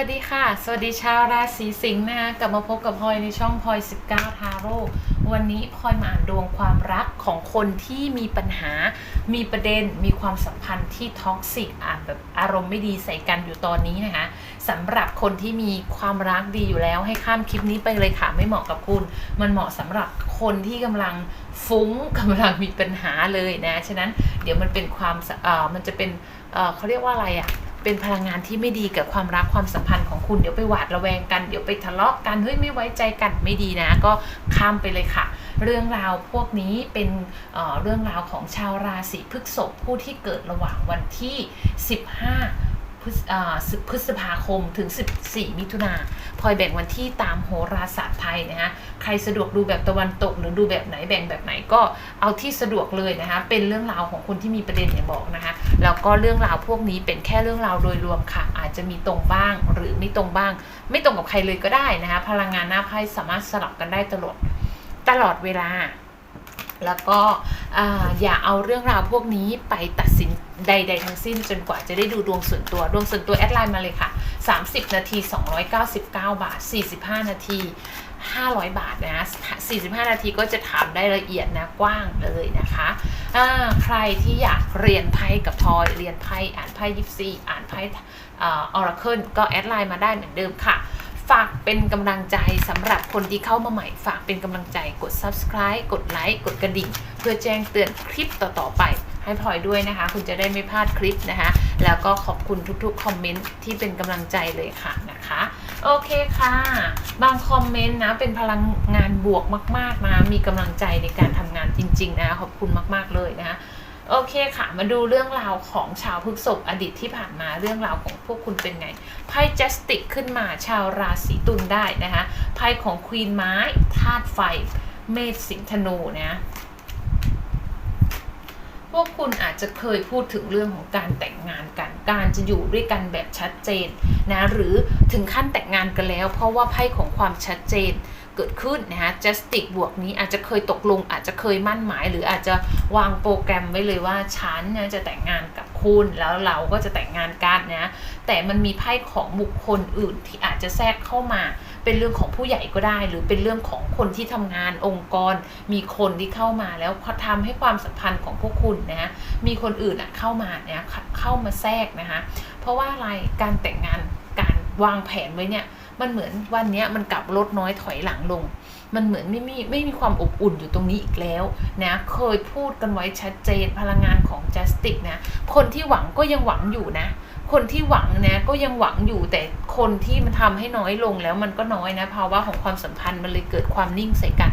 วัสดีค่ะ สวัสดีชาวราศีสิงห์นะคะกลับมาพบกับพลอยในช่องพลอย 19 ทาโร่วันนี้พลอยมาอ่านดวงความรักของคนที่มีปัญหา มีประเด็น มีความสัมพันธ์ที่ท็อกซิกอ่านแบบอารมณ์ไม่ดีใส่กันอยู่ตอนนี้นะคะสำหรับคนที่มีความรักดีอยู่แล้ว ให้ข้ามคลิปนี้ไปเลยค่ะ ไม่เหมาะกับคุณ มันเหมาะสำหรับคนที่กำลังฟุ้งกำลังมีปัญหาเลยนะ ฉะนั้นเดี๋ยวมันเป็นความเอ่อมันจะเป็นเอ่อเขาเรียกว่าอะไรอะ เป็นพลังงานที่ไม่ดีกับความรักความสัมพันธ์ของคุณเดี๋ยวไปหวาดระแวงกันเดี๋ยวไปทะเลาะกันเฮ้ยไม่ไว้ใจกันไม่ดีนะ ก็ข้ามไปเลยค่ะ เรื่องราวพวกนี้เป็นเอ่อเรื่องราวของชาวราศีพฤษภผู้ที่เกิดระหว่างวันที่ 15 พฤษพฤษภาคมถึง 14 มิถุนาพลอยแบ่งวันที่ตามโหราศาสตร์ไทยนะคะใครสะดวกดูแบบตะวันตกหรือดูแบบไหนแบ่งแบบไหนก็เอาที่สะดวกเลยนะคะเป็นเรื่องราวของคนที่มีประเด็นเนี่ยบอกนะคะแล้วก็เรื่องราวพวกนี้เป็นแค่เรื่องราวโดยรวมค่ะ อาจจะมีตรงบ้างหรือไม่ตรงบ้าง ไม่ตรงกับใครเลยก็ได้นะคะพลังงานหน้าไพ่สามารถสลับกันได้ตลอดตลอดเวลา แล้วก็ออย่าเอาเรื่องราวพวกนี้ไปตัดสินใด ๆ ทั้งสิ้นจนกว่าจะได้ดูดวงส่วนตัว ดวงส่วนตัวแอดไลน์มาเลยค่ะ 30 นาที 299 บาท 45 นาที 500 บาทนะ45 นาทีก็จะถามได้ละเอียดนะกว้างเลยนะคะใครที่อยากเรียนไพ่กับทอย เรียนไพ่อ่านไพ่ยิปซีอ่านไพ่ออราเคิลก็แอดไลน์มาได้เหมือนเดิมค่ะ ฝากเป็นกำลังใจสำหรับคนที่เข้ามาใหม่ ฝากเป็นกำลังใจกด subscribe กดไลค์กดกระดิ่ง เพื่อแจ้งเตือนคลิปต่อๆไป ให้พลอยด้วยนะคะ คุณจะได้ไม่พลาดคลิปนะคะ แล้วก็ขอบคุณทุกๆคอมเมนต์ที่เป็นกำลังใจเลยค่ะนะคะโอเคค่ะ บางคอมเมนต์นะเป็นพลังงานบวกมาก ๆนะมีกำลังใจในการทำงานจริง ๆ นะขอบคุณมาก ๆเลยนะคะ โอเคค่ะ มาดูเรื่องราวของชาวพฤษภอดีตที่ผ่านมาเรื่องราวของพวกคุณเป็นไง ไพ่จัสติกขึ้นมาชาวราศีตุลได้นะคะ ไพ่ของควีนไม้ธาตุไฟ เมษสิงห์ธนูนะพวกคุณอาจจะเคยพูดถึงเรื่องของการแต่งงานกัน การจะอยู่ด้วยกันแบบชัดเจนนะ หรือถึงขั้นแต่งงานกันแล้ว เพราะว่าไพ่ของความชัดเจน เกิดขึ้นนะฮะ justice บวกนี้อาจจะเคยตกลงอาจจะเคยมั่นหมาย หรืออาจจะวางโปรแกรมไว้เลยว่าฉันนี่ยจะแต่งงานกับคุณแล้วเราก็จะแต่งงานกันนะแต่มันมีไพ่ของบุคคลอื่นที่อาจจะแทรกเข้ามา เป็นเรื่องของผู้ใหญ่ก็ได้ หรือเป็นเรื่องของคนที่ทำงานองค์กร มีคนที่เข้ามาแล้วทำให้ความสัมพันธ์ของพวกคุณนะมีคนอื่นอะเข้ามาเนี่ยเข้ามาแทรกนะคะเพราะว่าอะไรการแต่งงานการวางแผนไว้เนี่ย มันเหมือนวันนี้มันกลับลดน้อยถอยหลังลง มันเหมือนไม่มีไม่มีความอบอุ่นอยู่ตรงนี้อีกแล้วนะ เคยพูดกันไว้ชัดเจนพลังงานของ justice นะ คนที่หวังก็ยังหวังอยู่นะ คนที่หวังนะก็ยังหวังอยู่แต่คนที่มันทำให้น้อยลงแล้วมันก็น้อยนะภาวะของความสัมพันธ์มันเลยเกิดความนิ่งใส่กัน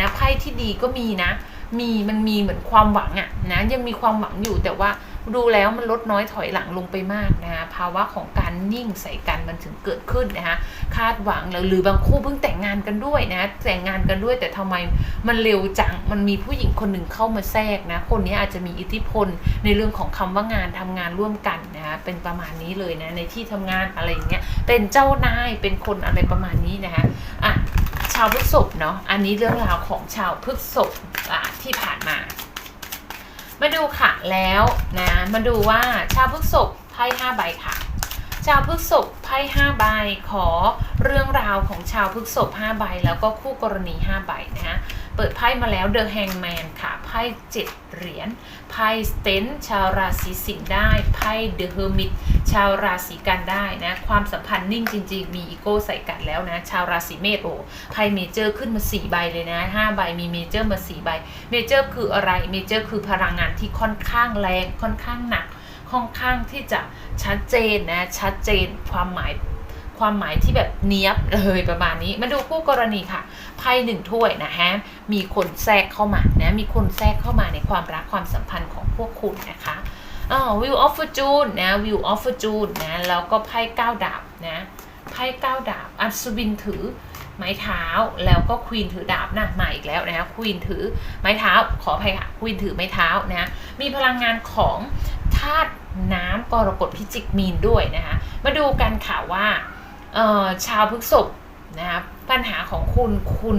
นะไพ่ที่ดีก็มีนะ มีมันมีเหมือนความหวังอะนะยังมีความหวังอยู่แต่ว่า ดูแล้วมันลดน้อยถอยหลังลงไปมากนะคะภาวะของการนิ่งใส่กันมันถึงเกิดขึ้นนะคะคาดหวังหรือบางคู่เพิ่งแต่งงานกันด้วยนะแต่งงานกันด้วย แต่ทำไมมันเร็วจังมันมีผู้หญิงคนหนึ่งเข้ามาแทรกนะคนนี้อาจจะมีอิทธิพลในเรื่องของคำว่างานทำงานร่วมกันนะคะเป็นประมาณนี้เลยนะในที่ทำงานอะไรอย่างเงี้ยเป็นเจ้านายเป็นคนอะไรประมาณนี้นะคะอะชาวพฤษภเนาะอันนี้เรื่องราวของชาวพฤษภที่ผ่านมา มาดูค่ะแล้วนะมาดูว่าชาวพฤษภไพ่ห้าใบค่ะ ชาวพฤษภไพ่ห้าใบขอเรื่องราวของชาวพฤษภห้าใบแล้วก็คู่กรณีห้าใบนะฮะ เปิดไพ่มาแล้วเดอะแฮงแมนค่ะ ไพ่เจ็ดเหรียญ ไพ่สเตนชาวราศีสิงห์ได้ ไพ่เดอะเฮอร์มิตชาวราศีกันได้นะ ความสัมพันธ์นิ่งจริง ๆ มีอีโก้ใส่กันแล้วนะ ชาวราศีเมษโอ้ไพ่เมเจอร์ขึ้นมา4ใบเลยนะ5ใบมีเมเจอร์มา4ใบ เมเจอร์คืออะไร เมเจอร์คือพลังงานที่ค่อนข้างแรง ค่อนข้างหนัก ค่อนข้างที่จะชัดเจนนะ ชัดเจนความหมาย ความหมายที่แบบเนี้ยบเลยประมาณนี้ มาดูคู่กรณีค่ะ ไพ่หนึ่งถ้วยนะฮะ มีคนแทรกเข้ามานะ มีคนแทรกเข้ามาในความรักความสัมพันธ์ของพวกคุณนะคะอ่า Wheel of Fortune นะ Wheel of Fortune นะ แล้วก็ไพ่เก้าดาบนะไพ่เก้าดาบ อัศวินถือไม้เท้าแล้วก็ควีนถือดาบนะมาอีกแล้วนะควีนถือไม้เท้าขออภัยค่ะควีนถือไม้เท้านะมีพลังงานของธาตุน้ำกรกฎพิจิกมีนด้วยนะคะมาดูกันค่ะว่า ชาวพฤษภนะคะปัญหาของคุณคุณ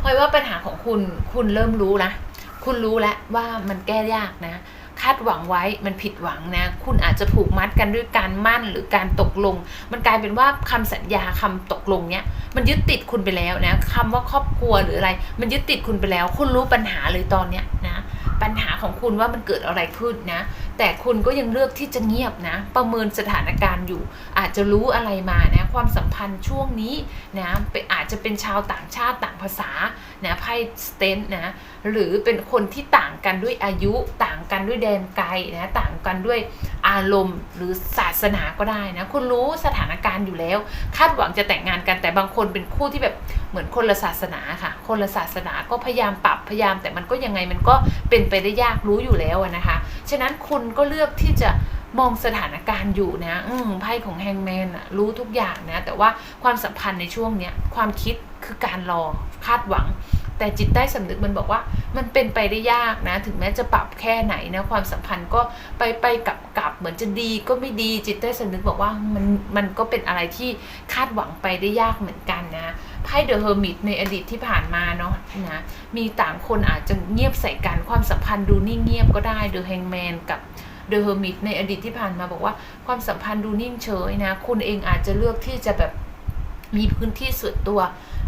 พลอยว่าปัญหาของคุณคุณเริ่มรู้นะคุณรู้แล้วว่ามันแก้ยากนะ คาดหวังไว้มันผิดหวังนะ คุณอาจจะผูกมัดกันด้วยการมั่นหรือการตกลง มันกลายเป็นว่าคำสัญญาคำตกลงเนี้ยมันยึดติดคุณไปแล้วนะคำว่าครอบครัวหรืออะไร มันยึดติดคุณไปแล้ว คุณรู้ปัญหาเลยตอนเนี้ยนะปัญหาของคุณว่ามันเกิดอะไรขึ้นนะ แต่คุณก็ยังเลือกที่จะเงียบนะ ประเมินสถานการณ์อยู่ อาจจะรู้อะไรมานะ ความสัมพันธ์ช่วงนี้นะเป็นอาจจะเป็นชาวต่างชาติต่างภาษานะไพ่สเตนนะหรือเป็นคนที่ต่างกันด้วยอายุต่างกันด้วยแดนไกลนะต่างกันด้วยอารมณ์หรือศาสนาก็ได้นะคุณรู้สถานการณ์อยู่แล้ว คาดหวังจะแต่งงานกันแต่บางคนเป็นคู่ที่แบบเหมือนคนละศาสนาค่ะ คนละศาสนาก็พยายามปรับพยายาม แต่มันก็ยังไงมันก็เป็นไปได้ยากรู้อยู่แล้วนะคะ ฉะนั้นคุณก็เลือกที่จะ มองสถานการณ์อยู่นะอืมไพ่ของแฮงแมนอะรู้ทุกอย่างนะ แต่ว่าความสัมพันธ์ในช่วงเนี้ยความคิดคือการรอคาดหวัง แต่จิตใต้สำนึกมันบอกว่ามันเป็นไปได้ยากนะ ถึงแม้จะปรับแค่ไหนนะ ความสัมพันธ์ก็ไปไปกลับกลับเหมือนจะดีก็ไม่ดีจิตใต้สำนึกบอกว่ามันมันก็เป็นอะไรที่คาดหวังไปได้ยากเหมือนกันนะไพ่เดอะเฮอร์มิตในอดีตที่ผ่านมาเนาะนะมีต่างคนอาจจะเงียบใส่กันความสัมพันธ์ดูนิ่งเงียบก็ได้เดอะแฮงแมนกับ เดอะเฮอร์มิตในอดีตที่ผ่านมาบอกว่าความสัมพันธ์ดูนิ่งเฉยนะ คุณเองอาจจะเลือกที่จะแบบมีพื้นที่ส่วนตัว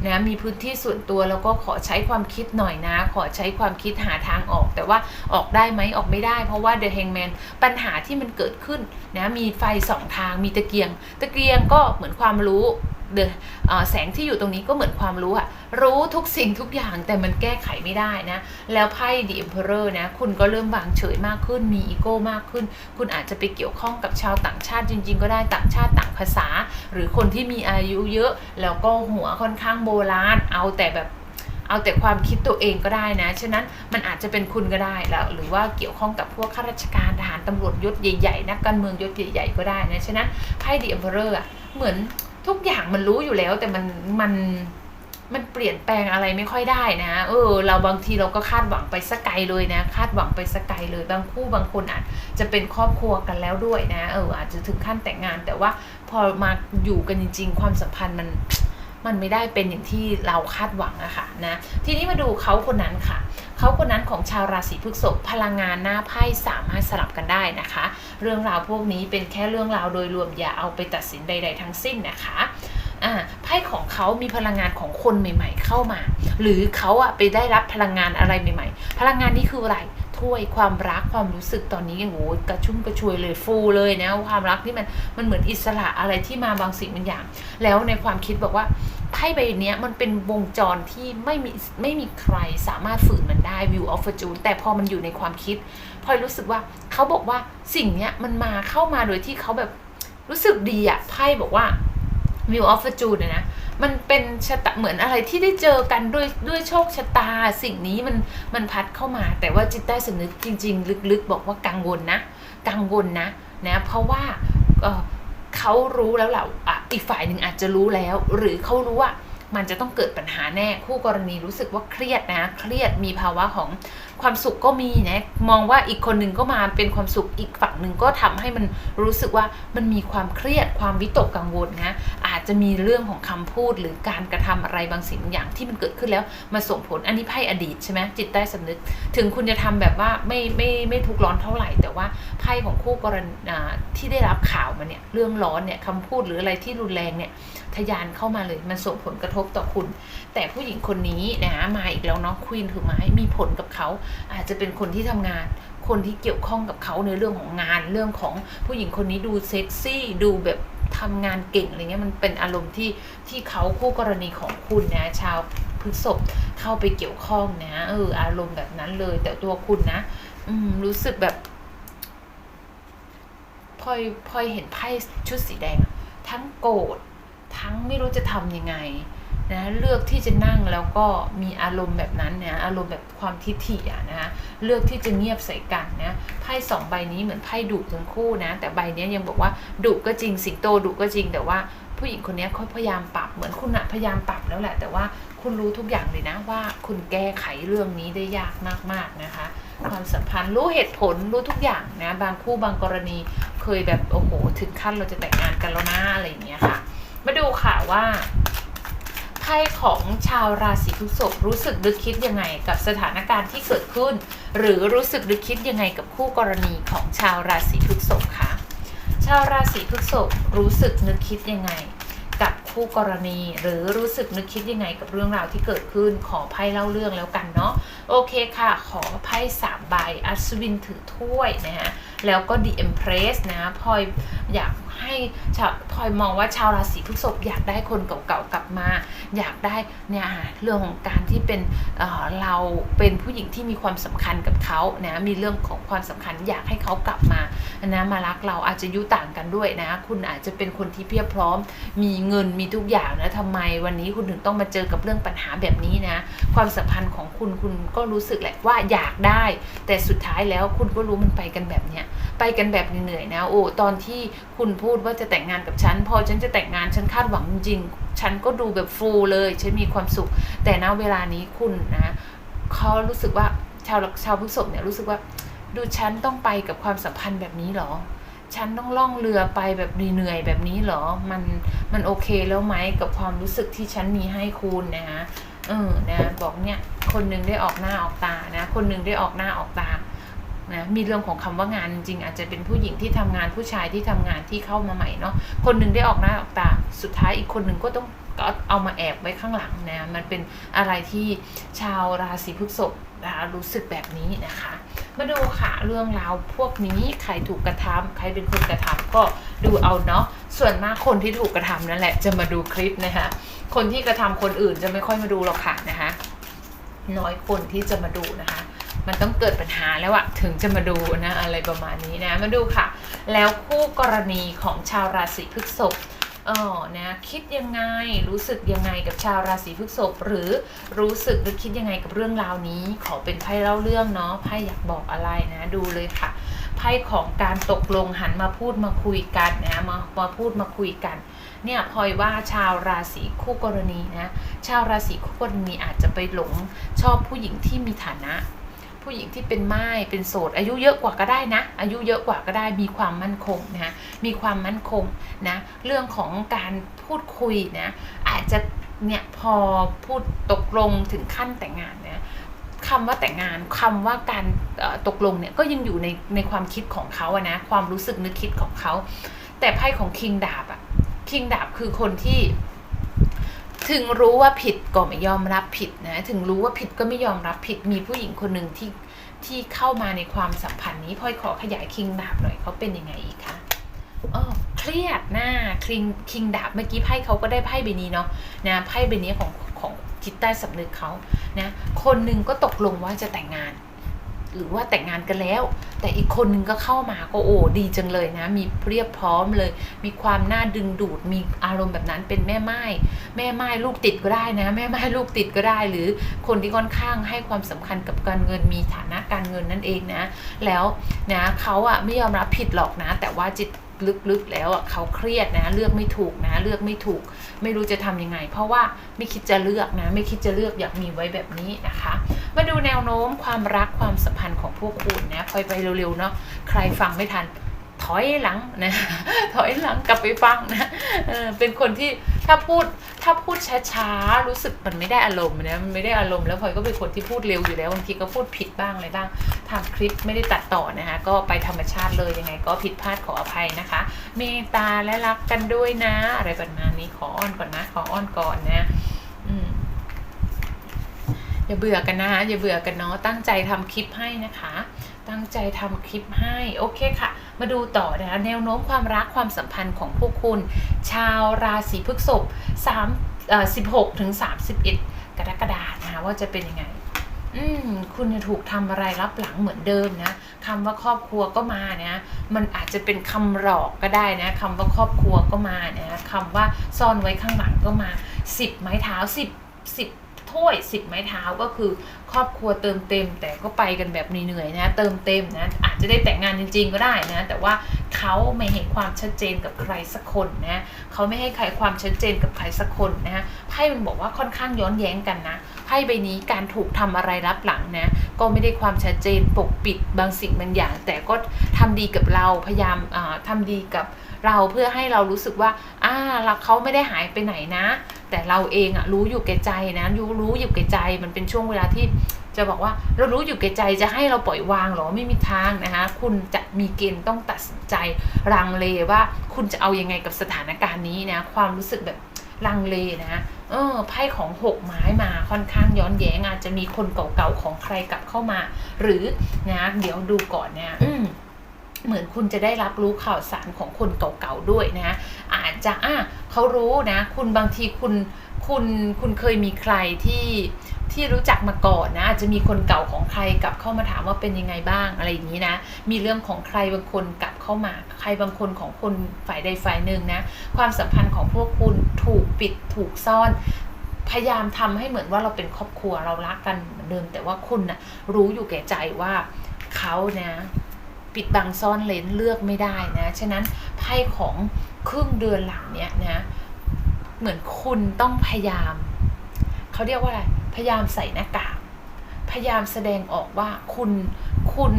นะมีพื้นที่ส่วนตัวแล้วก็ขอใช้ความคิดหน่อยนะ ขอใช้ความคิดหาทางออก แต่ว่าออกได้ไหมออกไม่ได้ เพราะว่า The Hangman ปัญหาที่มันเกิดขึ้นนะมีไฟสองทางมีตะเกียง ตะเกียงก็เหมือนความรู้ เดแสงที่อยู่ตรงนี้ก็เหมือนความรู้อะรู้ทุกสิ่งทุกอย่างแต่มันแก้ไขไม่ได้นะ แล้วไพ่ The Emperor นะ คุณก็เริ่มวางเฉยมากขึ้น มีอีโก้มากขึ้น คุณอาจจะไปเกี่ยวข้องกับชาวต่างชาติจริง ๆ ก็ได้ต่างชาติต่างภาษา หรือคนที่มีอายุเยอะ แล้วก็หัวค่อนข้างโบราณ เอาแต่แบบเอาแต่ความคิดตัวเองก็ได้นะ ฉะนั้นมันอาจจะเป็นคุณก็ได้แล้วหรือว่าเกี่ยวข้องกับพวกข้าราชการทหารตำรวจยศใหญ่ๆนักการเมืองยศใหญ่ๆก็ได้นะ ฉะนั้นไพ่ The Emperor อะเหมือน ทุกอย่างมันรู้อยู่แล้ว แต่มันมันมันเปลี่ยนแปลงอะไรไม่ค่อยได้นะ เออ เราบางทีเราก็คาดหวังไปสกไกลเลยนะ คาดหวังไปสกไกลเลย บางคู่บางคนอาจจะเป็นครอบครัวกันแล้วด้วยนะ เออ อาจจะถึงขั้นแต่งงาน แต่ว่าพอมาอยู่กันจริง ๆ ความสัมพันธ์มัน มันไม่ได้เป็นอย่างที่เราคาดหวังอะค่ะนะทีนี้มาดูเขาคนนั้นค่ะเขาคนนั้นของชาวราศีพฤษภพลังงานหน้าไพ่สามารถสลับกันได้นะคะ เรื่องราวพวกนี้เป็นแค่เรื่องราวโดยรวมอย่าเอาไปตัดสินใด ๆ ทั้งสิ้นนะคะอ่าไพ่ของเขามีพลังงานของคนใหม่ ๆ เข้ามา หรือเขาอะไปได้รับพลังงานอะไรใหม่ ๆ พลังงานนี้คืออะไร ถ้วยความรักความรู้สึกตอนนี้โอ้โหกระชุ่มกระชวยเลยฟูเลยนะความรักที่มันมันเหมือนอิสระอะไรที่มาบางสิ่งบางอย่าง แล้วในความคิดบอกว่าไพ่ใบนี้มันเป็นวงจรที่ไม่มีไม่มีใครสามารถฝืนมันได้ view of fortune แต่พอมันอยู่ในความคิดพลอยรู้สึกว่าเขาบอกว่าสิ่งเนี้ยมันมาเข้ามาโดยที่เขาแบบรู้สึกดีอะไพ่บอกว่า view of fortune เนี่ยนะ มันเป็นชะตาเหมือนอะไรที่ได้เจอกันด้วยด้วยโชคชะตาสิ่งนี้มันมันพัดเข้ามา แต่ว่าจิตใต้สำนึกจริง ๆ ลึกๆ บอกว่ากังวลนะกังวลนะนะเพราะว่าเอ่อเขารู้แล้วแหละอะอีกฝ่ายหนึ่งอาจจะรู้แล้ว หรือเขารู้ว่ามันจะต้องเกิดปัญหาแน่คู่กรณีรู้สึกว่าเครียดนะ เครียดมีภาวะของ ความสุขก็มีนะมองว่าอีกคนหนึ่งก็มาเป็นความสุขอีกฝั่งหนึ่งก็ทำให้มันรู้สึกว่ามันมีความเครียดความวิตกกังวลนะอาจจะมีเรื่องของคำพูดหรือการกระทำอะไรบางสิ่งบางอย่างที่มันเกิดขึ้นแล้วมาส่งผลอันนี้ไพ่อดีตใช่ไหมจิตใต้สำนึก ถึงคุณจะทำแบบว่าไม่ไม่ไม่ทุกร้อนเท่าไหร่ แต่ว่าไพ่ของคู่กรณีที่ได้รับข่าวมาเนี่ยเรื่องร้อนเนี่ยคำพูดหรืออะไรที่รุนแรงเนี่ยทะยานเข้ามาเลยมันส่งผลกระทบต่อคุณ แต่ผู้หญิงคนนี้นะมาอีกแล้วเนาะควีนถือไม้มีผลกับเขาอาจจะเป็นคนที่ทำงาน คนที่เกี่ยวข้องกับเขาในเรื่องของงานเรื่องของผู้หญิงคนนี้ดูเซ็กซี่ดูแบบทำงานเก่งอะไรเงี้ยมันเป็นอารมณ์ที่ที่เขาคู่กรณีของคุณนะชาวพฤษภเข้าไปเกี่ยวข้องนะเอออารมณ์แบบนั้นเลย แต่ตัวคุณนะ อืมรู้สึกแบบพลอยพลอยเห็นไพ่ชุดสีแดง ทั้งโกรธทั้งไม่รู้จะทำยังไง นะเลือกที่จะนั่งแล้วก็มีอารมณ์แบบนั้นนะอารมณ์แบบความทิฐิอะนะเลือกที่จะเงียบใส่กันนะไพ่สองใบนี้เหมือนไพ่ดุทั้งคู่นะ แต่ใบนี้ยังบอกว่าดุก็จริงสิงโตดุก็จริง แต่ว่าผู้หญิงคนนี้เขาพยายามปรับเหมือนคุณอะพยายามปรับแล้วแหละ แต่ว่าคุณรู้ทุกอย่างเลยนะว่าคุณแก้ไขเรื่องนี้ได้ยากมากๆนะคะ ความสัมพันธ์รู้เหตุผลรู้ทุกอย่างนะบางคู่บางกรณีเคยแบบโอ้โหถึงขั้นเราจะแต่งงานกันแล้วนะอะไรอย่างเงี้ยค่ะ มาดูค่ะว่า ไพ่ของชาวราศีพฤษภรู้สึกนึกคิดยังไงกับสถานการณ์ที่เกิดขึ้น หรือรู้สึกนึกคิดยังไงกับคู่กรณีของชาวราศีพฤษภคะชาวราศีพฤษภรู้สึกนึกคิดยังไง กับคู่กรณี หรือรู้สึกนึกคิดยังไงกับเรื่องราวที่เกิดขึ้นขอไพ่เล่าเรื่องแล้วกันเนาะโอเคค่ะ ขอไพ่สามใบอัศวินถือถ้วยนะฮะแล้วก็ The Empress นะพลอยอยากให้ชาวพลอยมองว่าชาวราศีพฤษภอยากได้คนเก่าๆกลับมา อยากได้เนี่ยเรื่องของการที่เป็นเเราเป็นผู้หญิงที่มีความสำคัญกับเขานะมีเรื่องของความสำคัญอยากให้เขากลับมานะมารักเราอาจจะยุต่างกันด้วยนะ คุณอาจจะเป็นคนที่เพียบพร้อม มีเงินมีทุกอย่างนะทำไมวันนี้คุณถึงต้องมาเจอกับเรื่องปัญหาแบบนี้นะ ความสัมพันธ์ของคุณคุณก็รู้สึกแหละว่าอยากได้ แต่สุดท้ายแล้วคุณก็รู้มันไปกันแบบเนี้ยไปกันแบบเหนื่อยๆนะ โอ้ตอนที่คุณพูดว่าจะแต่งงานกับฉัน พอฉันจะแต่งงานฉันคาดหวังจริงฉันก็ดูแบบฟูเลย ฉันมีความสุข แต่ณเวลานี้คุณนะเขารู้สึกว่าชาวชาวพฤษภเนี่ยรู้สึกว่า ดูฉันต้องไปกับความสัมพันธ์แบบนี้หรอ ฉันต้องล่องเรือไปแบบเหนื่อยแบบนี้เหรอ มันมันโอเคแล้วไหมกับความรู้สึกที่ฉันมีให้คุณนะฮะเออนะบอกเนี่ยคนหนึงได้ออกหน้าออกตานะ คนหนึงได้ออกหน้าออกตานะมีเรื่องของคำว่างานจริงๆอาจจะเป็นผู้หญิงที่ทำงานผู้ชายที่ทำงานที่เข้ามาใหม่เนาะคนหนึงได้ออกหน้าออกตา สุดท้ายอีกคนหนึ่งก็ต้องก็เอามาแอบไว้ข้างหลังนะมันเป็นอะไรที่ชาวราศีพฤษภ รู้สึกแบบนี้นะคะ มาดูค่ะเรื่องราวพวกนี้ใครถูกกระทำใครเป็นคนกระทำก็ดูเอาเนาะส่วนมากคนที่ถูกกระทำนั่นแหละจะมาดูคลิปนะคะคนที่กระทำคนอื่นจะไม่ค่อยมาดูหรอกค่ะนะคะน้อยคนที่จะมาดูนะคะ มันต้องเกิดปัญหาแล้วอะถึงจะมาดูนะอะไรประมาณนี้นะมาดูค่ะ แล้วคู่กรณีของชาวราศีพฤษภ เออนะคิดยังไงรู้สึกยังไงกับชาวราศีพฤษภหรือรู้สึกหรือคิดยังไงกับเรื่องราวนี้ ขอเป็นไพ่เล่าเรื่องเนาะไพ่อยากบอกอะไรนะดูเลยค่ะไพ่ของการตกลงหันมาพูดมาคุยกันนะมามาพูดมาคุยกันเนี่ยพลอยว่าชาวราศีคู่กรณีนะชาวราศีคู่กรณีอาจจะไปหลงชอบผู้หญิงที่มีฐานะ ผู้หญิงที่เป็นไม้เป็นโสด อายุเยอะกว่าก็ได้นะ อายุเยอะกว่าก็ได้มีความมั่นคงนะมีความมั่นคงนะเรื่องของการพูดคุยนะอาจจะเนี่ยพอพูดตกลงถึงขั้นแต่งงานนะคำว่าแต่งงานคำว่าการตกลงเนี่ยก็ยังอยู่ในในความคิดของเขาอะนะความรู้สึกนึกคิดของเขา แต่ไพ่ของคิงดาบอะคิงดาบคือคนที่ ถึงรู้ว่าผิดก็ไม่ยอมรับผิดนะ ถึงรู้ว่าผิดก็ไม่ยอมรับผิด มีผู้หญิงคนหนึ่งที่ที่เข้ามาในความสัมพันธ์นี้พลอยขอขยายคิงดาบหน่อยเขาเป็นยังไงอีกคะอ๋อเครียดหน้าคิงคิงดาบเมื่อกี้ไพ่เขาก็ได้ไพ่ใบนี้เนาะนะไพ่ใบนี้ของของจิตใต้สำนึกเขานะคนหนึ่งก็ตกลงว่าจะแต่งงาน หรือว่าแต่งงานกันแล้ว แต่อีกคนนึงก็เข้ามาก็โอ้ดีจังเลยนะ มีเรียบพร้อมเลย มีความน่าดึงดูด มีอารมณ์แบบนั้นเป็นแม่ไม้แม่ไม้ลูกติดก็ได้นะ แม่ไม้ลูกติดก็ได้ หรือคนที่ค่อนข้างให้ความสำคัญกับการเงินมีฐานะการเงินนั่นเองนะ แล้วนะเขาอะไม่ยอมรับผิดหรอกนะ แต่ว่าจิต ลึกๆแล้วอะเขาเครียดนะ เลือกไม่ถูกนะ เลือกไม่ถูก ไม่รู้จะทำยังไง เพราะว่าไม่คิดจะเลือกนะ ไม่คิดจะเลือกอยากมีไว้แบบนี้นะคะ มาดูแนวโน้มความรักความสัมพันธ์ของพวกคุณนะคอยไปเร็วๆเนาะใครฟังไม่ทัน อยหลังนะถอยหลังกลับไปฟังนะเออเป็นคนที่ถ้าพูดถ้าพูดช้าๆรู้สึกมันไม่ได้อารมณ์นะมันไม่ได้อารมณ์แล้วพลอยก็เป็นคนที่พูดเร็วอยู่แล้วบางทีก็พูดผิดบ้างอะไรบ้างทำคลิปไม่ได้ตัดต่อนะคะก็ไปธรรมชาติเลยยังไง ก็ผิดพลาดขออภัยนะคะ เมตตาและรักกันด้วยนะ อะไรประมาณนี้ขออ้อนก่อนนะ ขออ้อนก่อนนะอืมอย่าเบื่อกันนะอย่าเบื่อกันเนาะตั้งใจทำคลิปให้นะคะ ตั้งใจทำคลิปให้โอเคค่ะ มาดูต่อนะคะแนวโน้มความรักความสัมพันธ์ของพวกคุณ ชาวราศีพฤษภ3เอ่อ16ถึง31 กรกฎาคมนะคะว่าจะเป็นยังไงอืมคุณจะถูกทำอะไรรับหลังเหมือนเดิมนะคำว่าครอบครัวก็มานะ มันอาจจะเป็นคำหลอกก็ได้นะคำว่าครอบครัวก็มานะคำว่าซ่อนไว้ข้างหลังก็มาสิบไม้เท้าสิบสิบ ถ้วยสิบไม้เท้าก็คือครอบครัวเติมเต็ม แต่ก็ไปกันแบบเหนื่อยๆนะ เติมเต็มนะอาจจะได้แต่งงานจริง ๆ ก็ได้นะ แต่ว่าเขาไม่ให้ความชัดเจนกับใครสักคนนะเขาไม่ให้ใครความชัดเจนกับใครสักคนนะไพ่มันบอกว่าค่อนข้างย้อนแย้งกันนะไพ่ใบนี้การถูกทำอะไรรับหลังนะก็ไม่ได้ความชัดเจนปกปิดบางสิ่งบางอย่าง แต่ก็ทำดีกับเราพยายามอ่าทำดีกับเราเพื่อให้เรารู้สึกว่าอ่าเราเขาไม่ได้หายไปไหนนะ แต่เราเองอะรู้อยู่แก่ใจนะรู้รู้อยู่แก่ใจมันเป็นช่วงเวลาที่จะบอกว่าเรารู้อยู่แก่ใจจะให้เราปล่อยวางหรอไม่มีทางนะคะ คุณจะมีเกณฑ์ต้องตัดสินใจรังเลว่าคุณจะเอายังไงกับสถานการณ์นี้นะ ความรู้สึกแบบลังเลนะเออไพ่ของหกไม้มาค่อนข้างย้อนแย้งอาจจะมีคนเก่าๆของใครกลับเข้ามา หรือนะเดี๋ยวดูก่อนเนี่ยอืม เหมือนคุณจะได้รับรู้ข่าวสารของคนเก่าๆด้วยนะอาจจะอะเขารู้นะ คุณบางทีคุณคุณคุณเคยมีใครที่ที่รู้จักมาก่อนนะอาจจะมีคนเก่าของใครกลับเข้ามาถามว่าเป็นยังไงบ้างอะไรอย่างนี้นะ มีเรื่องของใครบางคนกลับเข้ามา ใครบางคนของคนฝ่ายใดฝ่ายหนึ่งนะความสัมพันธ์ของพวกคุณถูกปิดถูกซ่อนพยายามทำให้เหมือนว่าเราเป็นครอบครัวเรารักกันเหมือนเดิม แต่ว่าคุณนะ่ะรู้อยู่แก่ใจว่าเขานะ ปิดบังซ่อนเลนเลือกไม่ได้นะ ฉะนั้นไพ่ของครึ่งเดือนหลังเนี้ยนะเหมือนคุณต้องพยายาม เขาเรียกว่าอะไร พยายามใส่หน้ากาก พยายามแสดงออกว่าคุณคุณ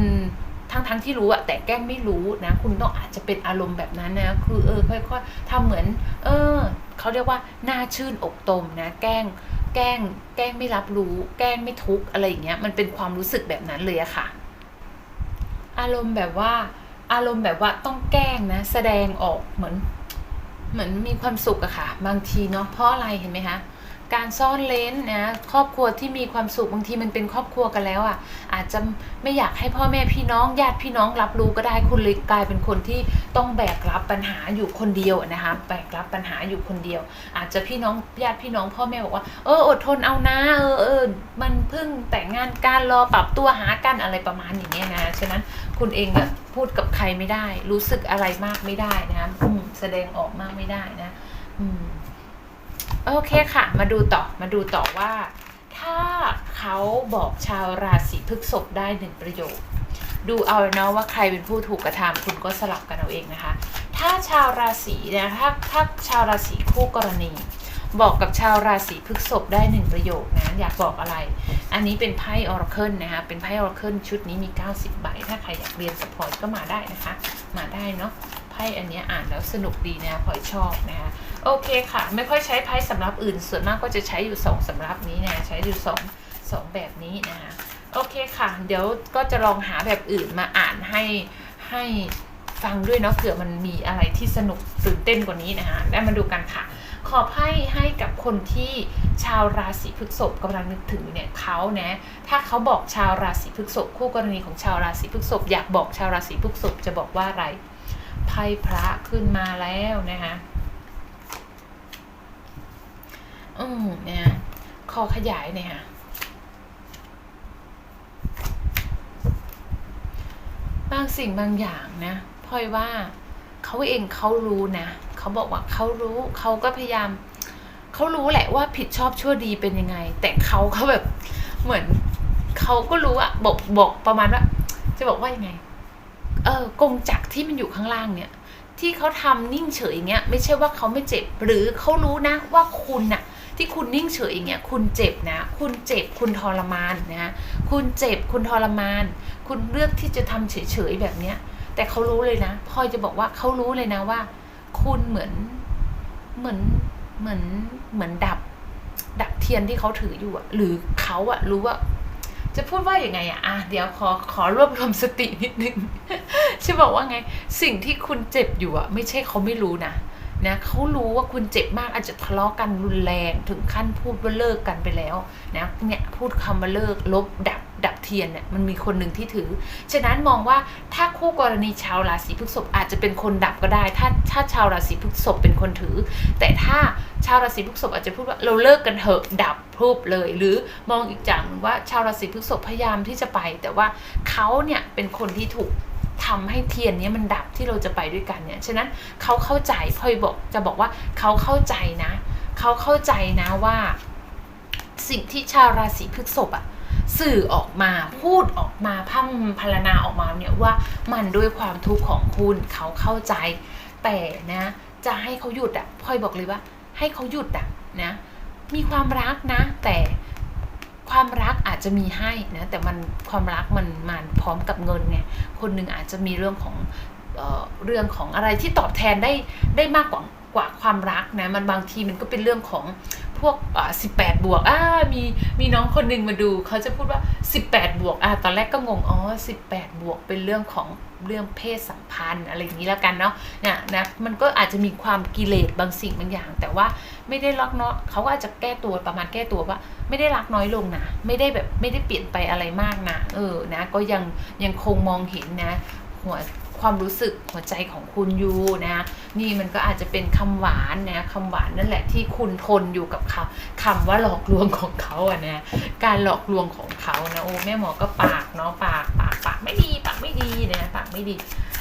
ทั้งทั้งที่รู้อะแต่แกล้งไม่รู้นะ คุณต้องอาจจะเป็นอารมณ์แบบนั้นนะคือเออค่อยๆทำเหมือน เออเขาเรียกว่าหน้าชื่นอกตมนะ แกล้ง แกล้ง แกล้งไม่รับรู้ แกล้งไม่ทุกข์อะไรอย่างเงี้ยมันเป็นความรู้สึกแบบนั้นเลยอะค่ะ อารมณ์แบบว่า อารมณ์แบบว่าต้องแกล้งนะ แสดงออกเหมือน เหมือนมีความสุขอะค่ะ บางทีเนาะเพราะอะไรเห็นไหมคะ การซ่อนเลนนะครอบครัวที่มีความสุขบางทีมันเป็นครอบครัวกันแล้วอะอาจจะไม่อยากให้พ่อแม่พี่น้องญาติพี่น้องรับรู้ก็ได้คุณเลยกลายเป็นคนที่ต้องแบกรับปัญหาอยู่คนเดียวนะคะแบกรับปัญหาอยู่คนเดียว อาจจะพี่น้องญาติพี่น้องพ่อแม่บอกว่าเอออดทนเอานะเออเออมันเพิ่งแต่งงานการรอปรับตัวหากันอะไรประมาณอย่างเงี้ยนะฉะนั้นคุณเองอะพูดกับใครไม่ได้ รู้สึกอะไรมากไม่ได้นะคะอืมแสดงออกมากไม่ได้นะ อืม โอเคค่ะ มาดูต่อมาดูต่อว่า ถ้าเขาบอกชาวราศีพฤษภได้หนึ่งประโยค ดูเอาเนาะว่าใครเป็นผู้ถูกกระทำคุณก็สลับกันเอาเองนะคะ ถ้าชาวราศีนะถ้าถ้าชาวราศีคู่กรณี บอกกับชาวราศีพฤษภได้หนึ่งประโยคนะอยากบอกอะไร อันนี้เป็นไพ่ออร์เคิลนะคะเป็นไพ่ออร์เคิลชุดนี้มี 90 ใบถ้าใครอยากเรียนสปอยก็มาได้นะคะ มาได้เนาะ พ่อันนี้อ่านแล้วสนุกดีนะพลอยชอบนะคะโอเคค่ะ ไม่ค่อยใช้ไพ่สำรับอื่น ส่วนมากก็จะใช้อยู่2สำรับนี้นะใช้อยู่2 2แบบนี้นะคะโอเคค่ะ เดี๋ยวก็จะลองหาแบบอื่นมาอ่านให้ให้ฟังด้วยเนาะเผื่อมันมีอะไรที่สนุกตื่นเต้นกว่านี้นะคะได้มาดูกันค่ะ ขอไพ่ให้กับคนที่ชาวราศีพฤษภกำลังนึกถึงเนี่ยเขานะถ้าเขาบอกชาวราศีพฤษภคู่กรณีของชาวราศีพฤษภอยากบอกชาวราศีพฤษภจะบอกว่าอะไร ไพ่พระขึ้นมาแล้วนะคะอืมเนี่ยคอขยายเนี่ยค่ะบางสิ่งบางอย่างนะพลอยว่าเขาเองเขารู้นะเขาบอกว่าเขารู้เขาก็พยายามเขารู้แหละว่าผิดชอบชั่วดีเป็นยังไง แต่เขาเขาแบบเหมือนเขาก็รู้อะบอกบอกประมาณว่าจะบอกว่ายังไง เออกงจักรที่มันอยู่ข้างล่างเนี่ย ที่เขาทำนิ่งเฉยอย่างเงี้ยไม่ใช่ว่าเขาไม่เจ็บ หรือเขารู้นะว่าคุณน่ะที่คุณนิ่งเฉยอย่างเงี้ยคุณเจ็บนะ คุณเจ็บคุณทรมานนะคุณเจ็บคุณทรมาน คุณเลือกที่จะทำเฉยๆแบบเนี้ย แต่เขารู้เลยนะพลอยจะบอกว่าเขารู้เลยนะว่า คุณเหมือนเหมือนเหมือนเหมือนดับ ดับเทียนที่เขาถืออยู่อะหรือเขาอะรู้ว่า จะพูดว่าอย่างไงอะอะเดี๋ยวขอขอรวบรวมสตินิดนึง จะบอกว่าไง สิ่งที่คุณเจ็บอยู่อะไม่ใช่เขาไม่รู้นะ นะเขารู้ว่าคุณเจ็บมากอาจจะทะเลาะกันรุนแรงถึงขั้นพูดว่าเลิกกันไปแล้วนะเนี่ยพูดคำว่าเลิกลบดับดับเทียนเนี่ยมันมีคนหนึ่งที่ถือ ฉะนั้นมองว่าถ้าคู่กรณีชาวราศีพฤษภอาจจะเป็นคนดับก็ได้ ถ้าถ้าชาวราศีพฤษภเป็นคนถือ แต่ถ้าชาวราศีพฤษภอาจจะพูดว่าเราเลิกกันเถอะดับพรูปเลย หรือมองอีกอย่างหนึ่งว่าชาวราศีพฤษภพยายามที่จะไป แต่ว่าเขาเนี่ยเป็นคนที่ถูก ทำให้เทียนนี้มันดับที่เราจะไปด้วยกันเนี่ย ฉะนั้นเขาเข้าใจพลอยบอกจะบอกว่าเขาเข้าใจนะ เขาเข้าใจนะว่า สิ่งที่ชาวราศีพฤษภอะสื่อออกมาพูดออกมาพังพรรณนาออกมาเนี่ยว่ามันด้วยความทุกข์ของคุณเขาเข้าใจ แต่นะ จะให้เขาหยุดอะพลอยบอกเลยว่า ให้เขาหยุดอะนะ มีความรักนะ แต่ ความรักอาจจะมีให้นะแต่มันความรักมันมันพร้อมกับเงินไงคนหนึ่งอาจจะมีเรื่องของเออเรื่องของอะไรที่ตอบแทนได้ได้มากกว่ากว่าความรักนะมันบางทีมันก็เป็นเรื่องของ พวกอ่า18บแปดบวกอ่ามีมีน้องคนหนึ่งมาดูเขาจะพูดว่า18บแปดบวกอ่าตอนแรกก็งงอ๋อ18บวกเป็นเรื่องของเรื่องเพศสัมพันธ์อะไรอย่างนี้แล้วกันเนาะเนี่ยนะมันก็อาจจะมีความกิเลสบางสิ่งบางอย่าง แต่ว่าไม่ได้รักเนาะเขาก็อาจจะแก้ตัวประมาณแก้ตัวว่า ไม่ได้รักน้อยลงนะไม่ได้แบบไม่ได้เปลี่ยนไปอะไรมากนะเออนะก็ยังยังคงมองเห็นนะหัว ความรู้สึกหัวใจของคุณอยู่นะ นี่มันก็อาจจะเป็นคำหวานนะคำหวานนั่นแหละที่คุณทนอยู่กับเขาคำว่าหลอกลวงของเขาอะนะการหลอกลวงของเขานะโอ้แม่หมอก็ปากเนาะปากปากปากไม่ดีปากไม่ดีนะปากไม่ดี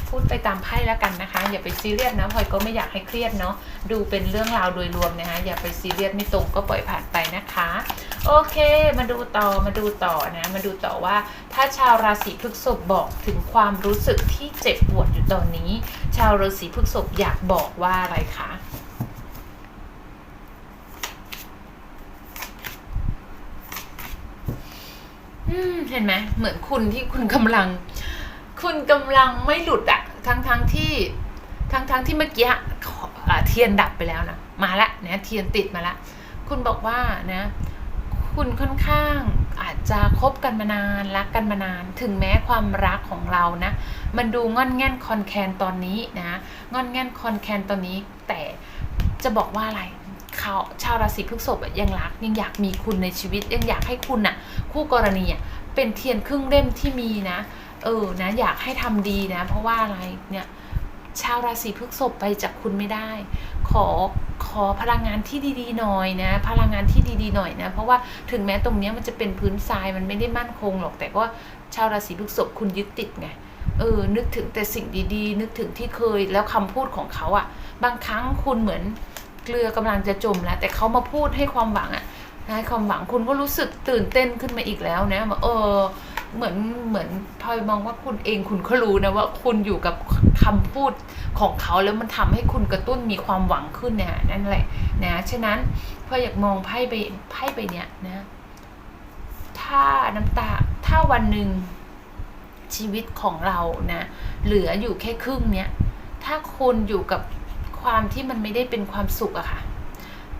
พูดไปตามไพ่แล้วกันนะคะ อย่าไปซีเรียสนะพลอยก็ไม่อยากให้เครียดเนาะดูเป็นเรื่องราวโดยรวมนะคะอย่าไปซีเรียสไม่ตรงก็ปล่อยผ่านไปนะคะ โอเค มาดูต่อมาดูต่อนะ มาดูต่อว่า ถ้าชาวราศีพฤษภบอกถึงความรู้สึกที่เจ็บปวดอยู่ตอนนี้ ชาวราศีพฤษภอยากบอกว่าอะไรคะอืมเห็นไหมเหมือนคุณที่คุณกำลัง คุณกำลังไม่หลุดอะทั้งทั้งที่ทั้งทั้งที่เมื่อกี้เทียนดับไปแล้วนะมาละนะเทียนติดมาละ คุณบอกว่านะ คุณค่อนข้างอาจจะคบกันมานานรักกันมานาน ถึงแม้ความรักของเรานะ มันดูงอนแง่นคอนแคนตอนนี้นะงอนแง่นคอนแคนตอนนี้ แต่จะบอกว่าอะไรเขาชาวราศีพฤษภยังรักยังอยากมีคุณในชีวิต ยังอยากให้คุณน่ะ คู่กรณีอะเป็นเทียนครึ่งเล่มที่มีนะ เออนะ อยากให้ทำดีนะ เพราะว่าอะไรเนี่ย ชาวราศีพฤษภไปจากคุณไม่ได้ ขอขอพลังงานที่ดีๆหน่อยนะ พลังงานที่ดีๆหน่อยนะ เพราะว่าถึงแม้ตรงนี้มันจะเป็นพื้นทรายมันไม่ได้มั่นคงหรอก แต่ว่าชาวราศีพฤษภคุณยึดติดไงเออ นึกถึงแต่สิ่งดีๆ นึกถึงที่เคยแล้วคำพูดของเขาอะ่ะ บางครั้งคุณเหมือนเกลือกำลังจะจมแล้ว แต่เขามาพูดให้ความหวังอะ่ะให้ความหวังคุณก็รู้สึกตื่นเต้นขึ้นมาอีกแล้วนะว่าเออ เหมือนเหมือนพลอยมองว่าคุณเองคุณก็รู้นะว่าคุณอยู่กับคำพูดของเขาแล้วมันทำให้คุณกระตุ้นมีความหวังขึ้นเนะนั่นแหละนะฉะนั้นพลอยอยากมองไพ่ไปไพ่ไปเนี้ยนะถ้าน้ำตาถ้าวันหนึ่งชีวิตของเรานะเหลืออยู่แค่ครึ่งเนี้ยถ้าคุณอยู่กับความที่มันไม่ได้เป็นความสุขอะค่ะ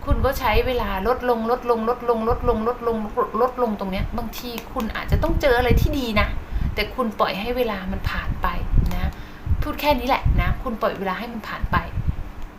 คุณก็ใช้เวลาลดลงลดลงลดลงลดลงลดลงลดลงตรงเนี้ยบางทีคุณอาจจะต้องเจออะไรที่ดีนะ แต่คุณปล่อยให้เวลามันผ่านไปนะพูดแค่นี้แหละนะ คุณปล่อยเวลาให้มันผ่านไป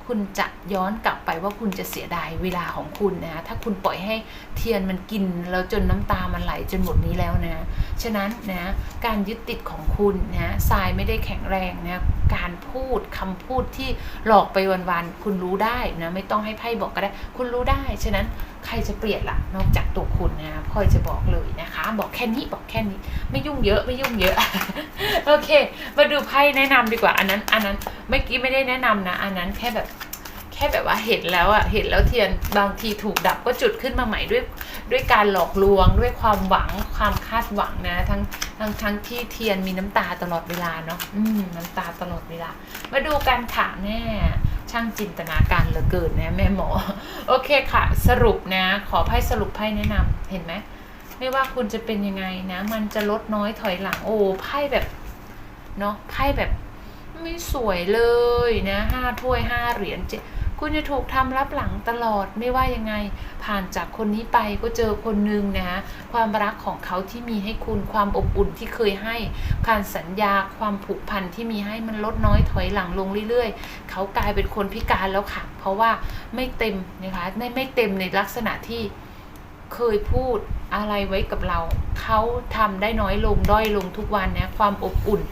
คุณจะย้อนกลับไปว่าคุณจะเสียดายเวลาของคุณนะถ้าคุณปล่อยให้เทียนมันกินแล้วจนน้ำตามันไหลจนหมดนี้แล้วนะ ฉะนั้นนะการยึดติดของคุณนะทรายไม่ได้แข็งแรงนะ การพูดคำพูดที่หลอกไปวันๆคุณรู้ได้นะไม่ต้องให้ไพ่บอกก็ได้ คุณรู้ได้ ฉะนั้นใครจะเปลี่ยนล่ะ นอกจากตัวคุณนะพ่อยจะบอกเลยนะคะ บอกแค่นี้บอกแค่นี้ ไม่ยุ่งเยอะไม่ยุ่งเยอะ โอเค มาดูไพ่แนะนำดีกว่าอันนั้น อันนั้นเมื่อกี้ไม่ได้แนะนำนะ อันนั้นแค่แบบ ค่แบบว่าเห็นแล้วอะเห็นแล้วเทียนบางทีถูกดับก็จุดขึ้นมาใหม่ด้วยด้วยการหลอกลวงด้วยความหวังความคาดหวังนะ ทั้งทั้งทั้งที่เทียนมีน้ำตาตลอดเวลาเนาะอืมน้ำตาตลอดเวลา มาดูกันค่ะแม่ช่างจินตนาการเหลือเกินนะแม่หมอ โอเคค่ะ สรุปนะ ขอไพ่สรุปไพ่แนะนำเห็นไหมไม่ว่าคุณจะเป็นยังไงนะ มันจะลดน้อยถอยหลังโอ้ไพ่แบบเนาะไพ่แบบไม่สวยเลยนะห้าถ้วยห้าเหรียญเจ็ด คุณจะถูกทำรับหลังตลอดไม่ว่ายังไง ผ่านจากคนนี้ไปก็เจอคนนึงนะความรักของเขาที่มีให้คุณความอบอุ่นที่เคยให้การสัญญาความผูกพันที่มีให้มันลดน้อยถอยหลังลงเรื่อยๆ เขากลายเป็นคนพิการแล้วค่ะ เพราะว่าไม่เต็มนะคะไม่ไม่เต็มในลักษณะที่เคยพูดอะไรไว้กับเรา เขาทำได้น้อยลงด้อยลงทุกวันนะความอบอุ่น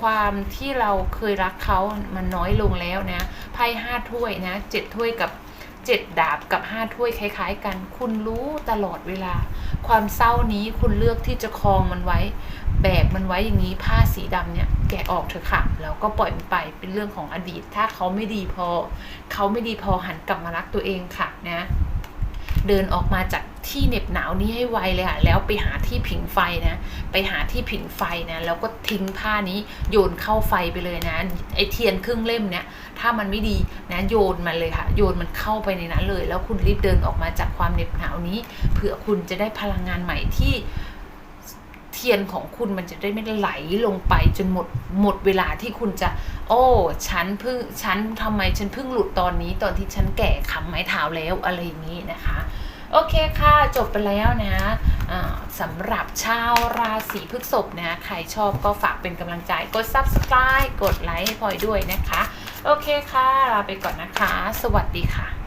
ความที่เราเคยรักเขามันน้อยลงแล้วนะไพ่ห้าถ้วยนะเจ็ดถ้วยกับเจ็ดดาบกับห้าถ้วยคล้าย ๆ กัน คุณรู้ตลอดเวลา ความเศร้านี้คุณเลือกที่จะคลองมันไว้ แบกมันไว้อย่างนี้ผ้าสีดำเนี่ยแกะออกเถอะค่ะแล้วก็ปล่อยมันไปเป็นเรื่องของอดีต ถ้าเขาไม่ดีพอ เขาไม่ดีพอหันกลับมารักตัวเองค่ะนะ เดินออกมาจากที่เหน็บหนาวนี้ให้ไวเลยค่ะ แล้วไปหาที่ผิงไฟนะ ไปหาที่ผิงไฟนะ แล้วก็ทิ้งผ้านี้โยนเข้าไฟไปเลยนะ ไอเทียนครึ่งเล่มเนี่ย ถ้ามันไม่ดีนะโยนมันเลยค่ะ โยนมันเข้าไปในนั้นเลย แล้วคุณรีบเดินออกมาจากความเหน็บหนาวนี้ เผื่อคุณจะได้พลังงานใหม่ที่เทียนของคุณมันจะได้ไม่ไหลลงไปจนหมดหมดเวลาที่คุณจะ โอ้ฉันเพิ่งฉันทำไมฉันเพิ่งหลุดตอนนี้ตอนที่ฉันแก่ขำไม้เท้าแล้วอะไรอย่างนี้นะคะ โอเคค่ะ จบไปแล้วนะสำหรับชาวราศีพฤษภนะใครชอบก็ฝากเป็นกำลังใจ กด subscribe กดไลค์ให้พลอยด้วยนะคะ โอเคค่ะลาไปก่อนนะคะ สวัสดีค่ะ